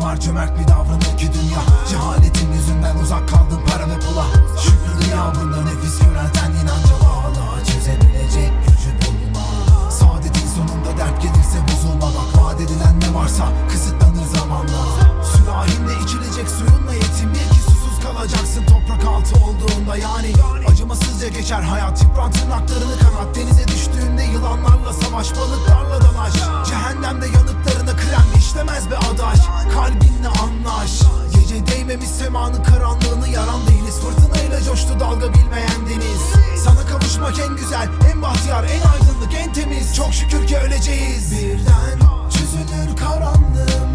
Derdim var cömert bir davranır ki dünya. Cehaletin yüzünden uzak kaldım para ve pula. Şükrü bunda nefis yönelten inanca bağlı Çözebilecek gücü bulma. Saadetin sonunda dert gelirse bozulmamak. Vaat edilen ne varsa kısıtlanır zamanla. Sürahinde içilecek suyunla yetimliğe ki susuz kalacaksın. Toprak altı olduğunda yani Acımasızca geçer hayat. Yıpran tırnaklarını kanat. Denize düştüğünde yılanlarla savaş balıklarla dalaş Cehennemde yanıp işlemez be adaş. Kalbinle anlaş. Gece değmemiş semanın karanlığını yaran değiliz Fırtınayla coştu dalga bilmeyen deniz. Sana kavuşmak en güzel, en bahtiyar, en aydınlık, en temiz. Çok şükür ki öleceğiz. Birden çözülür karanlığım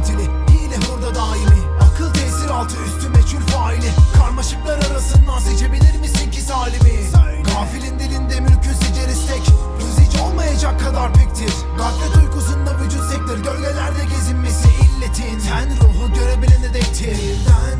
katili Hile hurda daimi. Akıl tesir altı üstü meçhul faili. Karmaşıklar arasından seçebilir misin ki salimi Gafilin dilinde mülkün siceris tek Rüzic olmayacak kadar piktir. Gaflet uykusunda vücut sektir Gölgelerde gezinmesi illetin. Sen ruhu görebilen dedektir Birden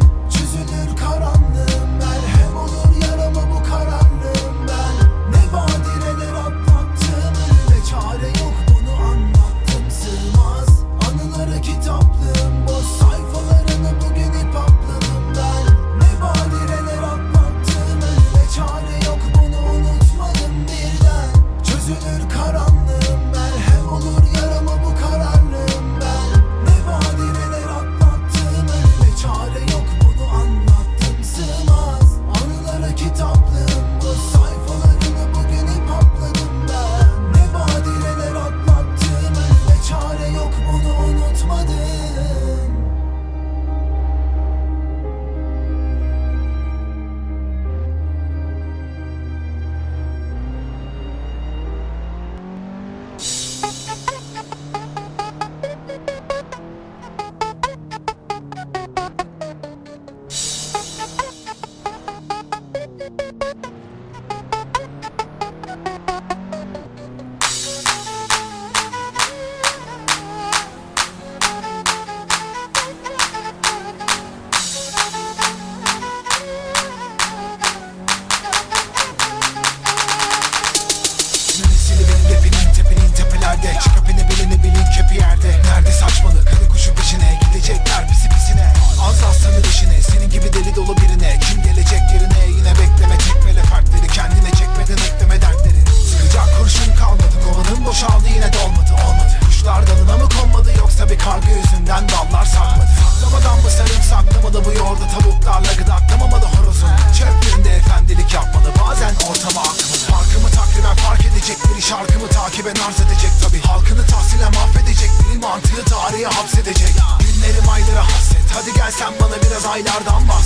olaylardan bahsediyorum.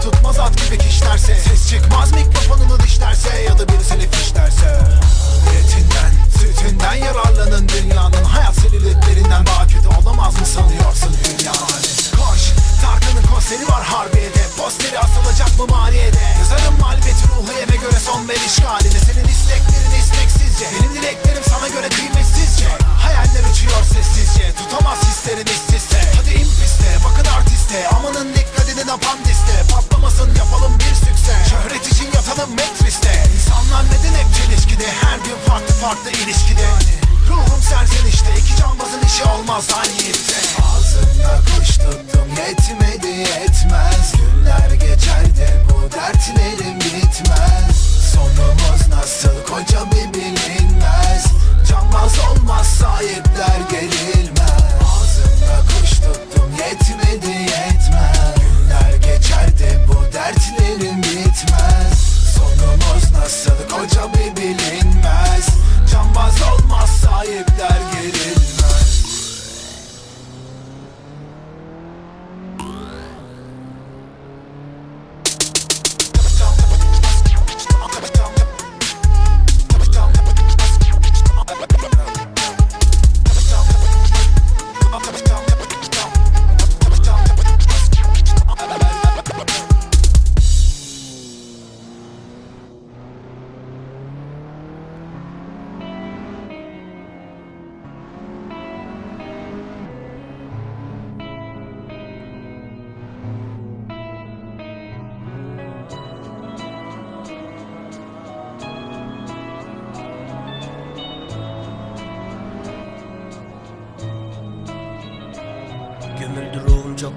Tutmaz at gibi kişlerse. Ses çıkmaz mikrofonunu dişlerse Ya da biri seni fişlerse Etinden, sütünden yararlanın dünyanın Hayat selülitlerinden daha kötü olamaz mı sanıyorsun dünyanın Koş, Tarkan'ın konseri var Harbiye'de. Posteri asılacak mı maliyede? Yazarım malibeti ruhu eve göre son ver işgaline. Senin isteklerin isteksizce Benim dileklerim sana göre kıymetsizce Hayaller uçuyor sessizce. Tutamaz hislerin ististe Hadi in piste bakın artiste. Amanın dikkatinin apandiste. Patlamasın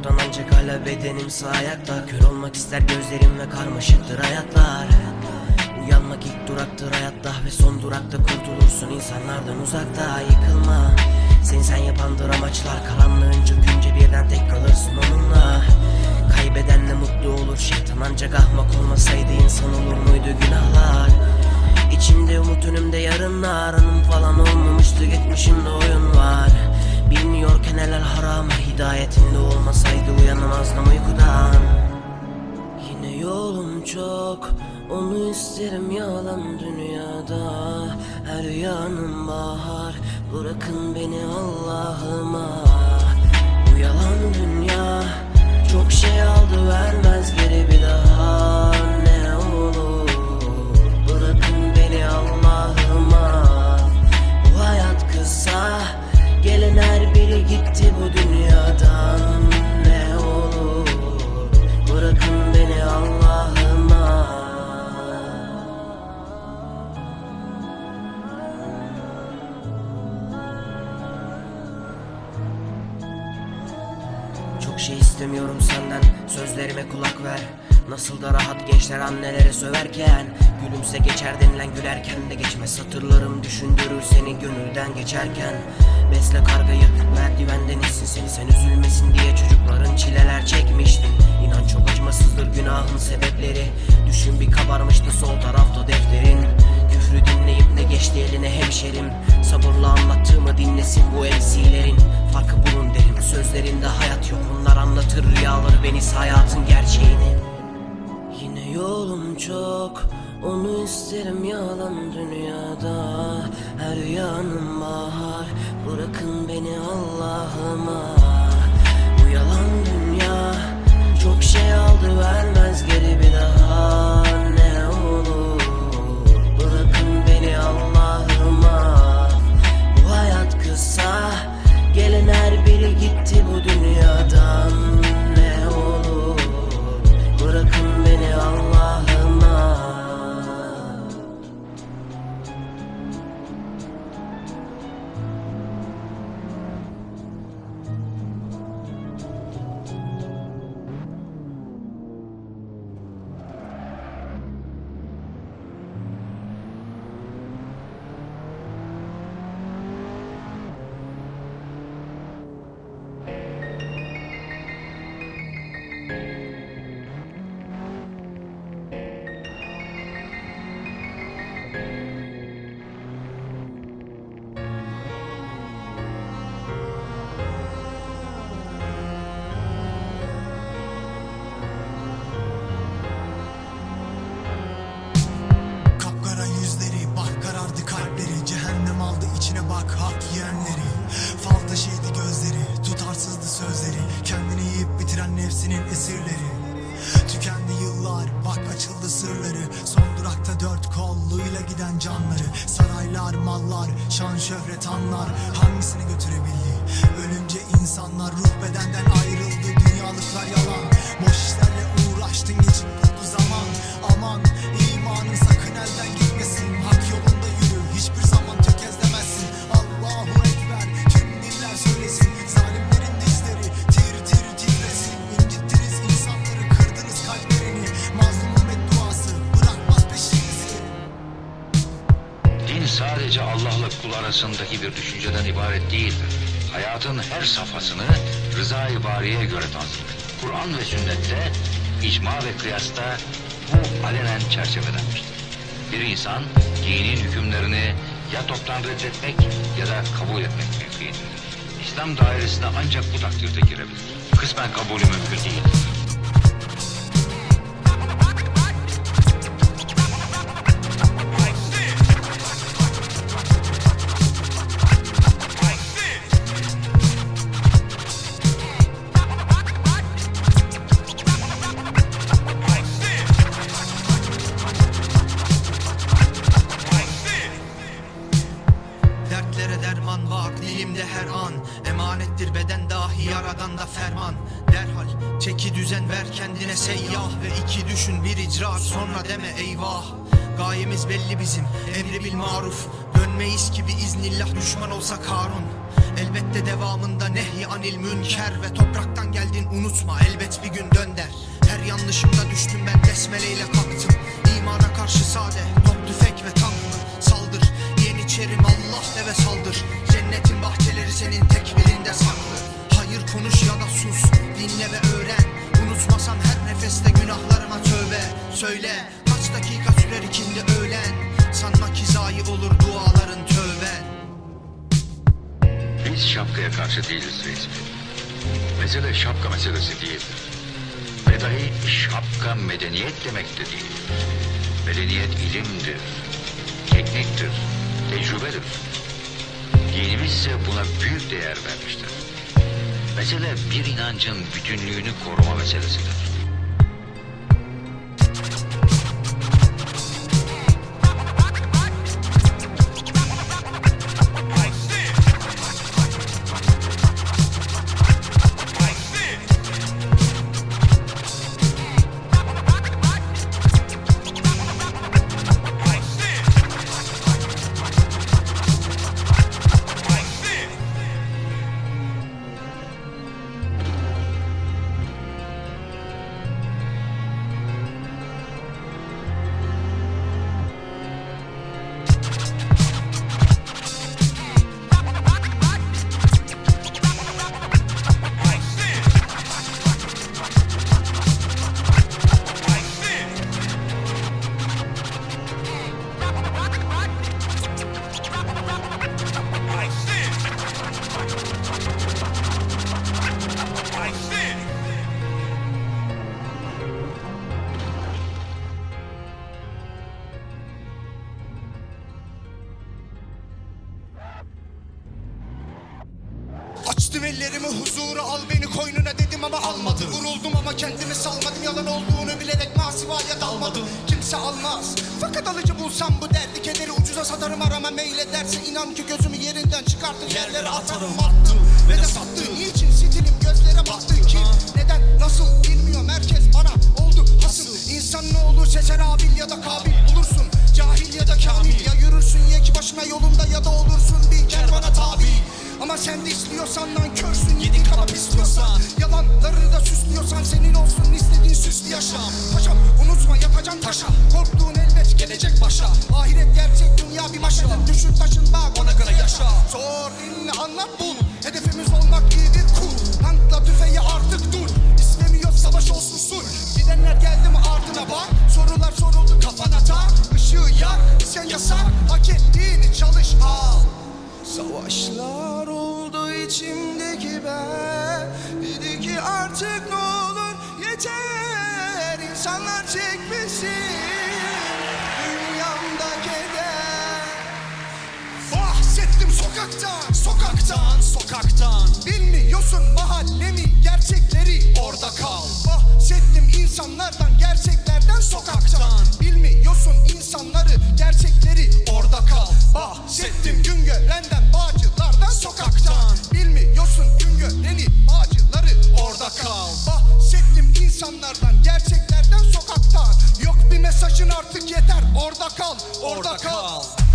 çoktan ancak hala bedenimse ayakta. Kör olmak ister gözlerim ve karmaşıktır hayatlar. Uyanmak ilk duraktır hayatta ve son durakta kurtulursun insanlardan uzakta. Yıkılma. Seni sen yapandır amaçlar. Karanlığın çökünce birden tek kalırsın onunla. Kaybedenle mutlu olur. Şeytan ancak ahmak olmasaydı insan olur muydu günahlar? İçimde umut önümde yarınlar. Anım falan olmamıştı geçmişimde oyun var Bilmiyorken helal haram Hidayetinde olmasaydı uyanamazdım uykudan. Yine yolum çok Onu isterim yalan dünyada. Her yanım bahar Bırakın beni Allah'ıma. Bu yalan dünya Çok şey aldı vermez geri bir daha. Ne olur Bırakın beni Allah'ıma. Bu hayat kısa Gelen her biri gitti bu dünyadan. Ne olur Bırakın beni Allah'ıma. Çok şey istemiyorum senden. Sözlerime kulak ver. Nasıl da rahat gençler annelere söverken. Gülümse geçer denilen gülerken de geçme Satırlarım düşündürür seni gönülden geçerken Besle kargayı. Merdivenden insin seni Sen üzülmesin diye çocukların çileler çekmiştin İnan çok acımasızdır günahın sebepleri. Düşün bir kabarmıştı sol tarafta defterin. Küfrü dinleyip de geçti eline hemşerim. Sabırla anlattığımı dinlesin bu MC'lerin Farkı bulun derim sözlerinde hayat yok. Onlar anlatır rüyaları beni hayatın gerçeğini. Yine yolum çok Onu isterim yalan dünyada. Her yanım bahar. Bırakın beni Allah'ıma. Bu yalan dünya Çok şey aldı vermez geri bir daha canları Saraylar mallar şan şöhret anlar Hangisini götürebildi? Ölünce insanlar ruh bedenden ayrıldı Dünyalıklar yalan safhasını rıza-i bariye göre tanzim. Kur'an ve sünnette, icma ve kıyasta bu alenen çerçevelenmiştir. Bir insan dinin hükümlerini ya toptan reddetmek ya da kabul etmek mümkündir. İslam dairesine ancak bu takdirde girebilir. Kısmen kabulü mümkün değildir. Var dilimde her an Emanettir beden dahi yaradan da ferman. Derhal çeki düzen ver kendine seyyah Ve iki düşün bir icraat sonra deme eyvah. Gayemiz belli bizim emri bil maruf. Dönmeyiz ki iznillah düşman olsa Karun. Elbette devamında nehy anil münker Ve topraktan geldin unutma. Elbet bir gün dön der Her yanlışımda düştüm ben besmeleyle kalktım. İmana karşı sade karşı değiliz reis bey. Mesele şapka meselesi değildir. Ve dahi şapka medeniyet demek de değil. Medeniyet ilimdir, tekniktir, tecrübedir. Dinimiz ise buna büyük değer vermiştir. Mesele bir inancın bütünlüğünü koruma meselesidir. Ucuza satarım arama meylederse inan ki gözümü yerinden çıkartır. Yerlere atarım. attım ve de sattı Niçin stilim gözlere battı? Ki neden nasıl? Bilmiyor merkez bana oldu. Hasım. İnsan ne olur seçer abil ya da kabil bulursun Cahil ya da kamil. Ya yürürsün ya ki başına yolunda ya da olursun. Bir kervana tabi ama sen de istiyorsan lan körsün yedin kabak istiyorsan Yalanlarını da süslüyorsan senin olsun istediğin süslü yaşam Paşam unutma yatacan taşa. Korktuğun elbet gelecek başa. Ahiret gerçek dünya bir maşadın Düşün taşın bak ona göre yaşa. Sor Sokaktan, sokaktan, sokaktan. Bilmiyorsun mahallemi, gerçekleri orada kal. Bahsettim insanlardan, gerçeklerden sokaktan. Bilmiyorsun insanları, gerçekleri orada kal. Bahsettim gün görenden, bağcılardan, sokaktan. Bilmiyorsun gün göreni, bağcıları orada kal. Bahsettim insanlardan, gerçeklerden, sokaktan. Yok bir mesajın artık yeter, orada kal, orada, orada kal. kal.